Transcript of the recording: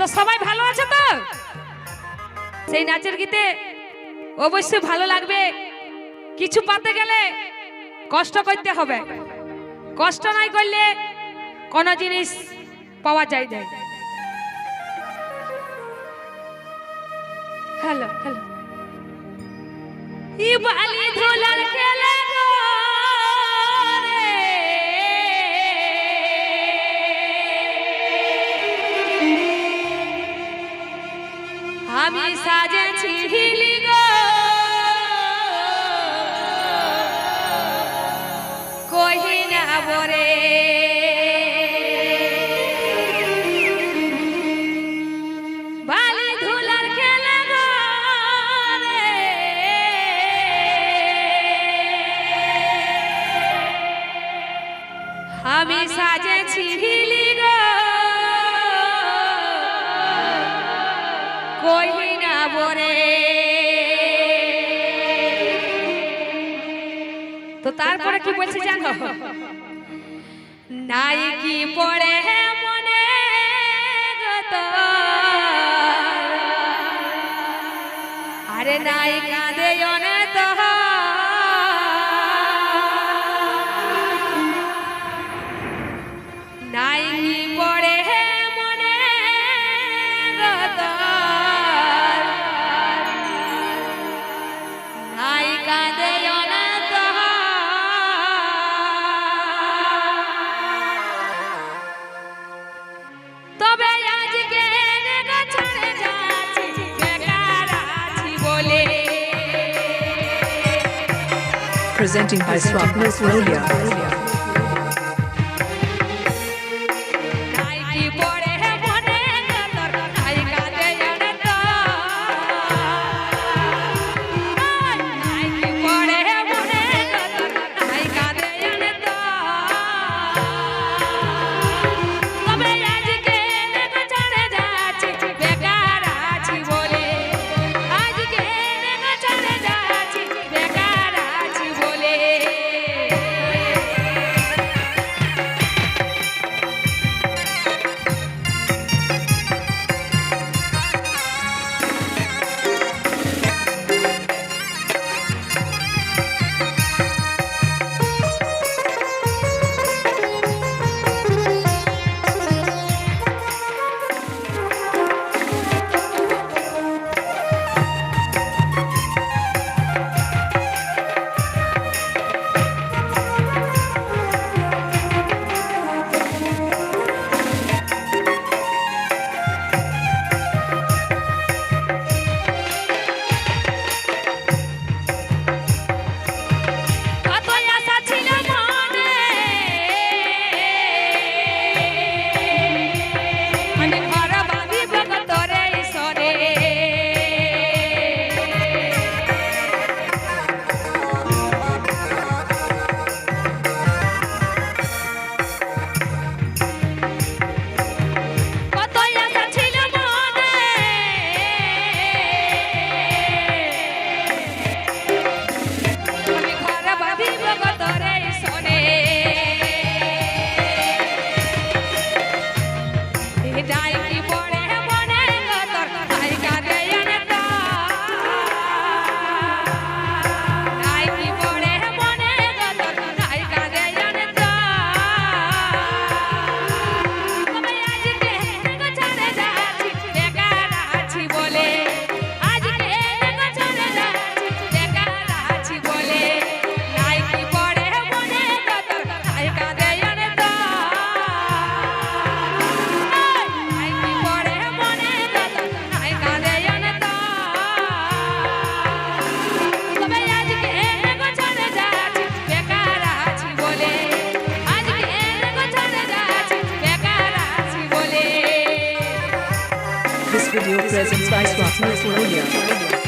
তো সবাই ভালো আছে তো? সেই নাচের গীতে অবশ্যই ভালো লাগবে। কিছু পাতে গেলে কষ্ট করতে হবে। কষ্ট নাই করলে কোনো জিনিস পাওয়া যায় না। Hello hello. ইবালি ধোলার খেলে আমি সাজেছি হিলি গো। কহি না বরে যাব রে তো তারপরে কি বলছি জানো? নাই কি পড়ে মনে গত আরে নাই কাঁদে অনাথ নাই পড়ে মনে গত presenting by Swapnil Rolia. Spice Rock Swapnil Radio.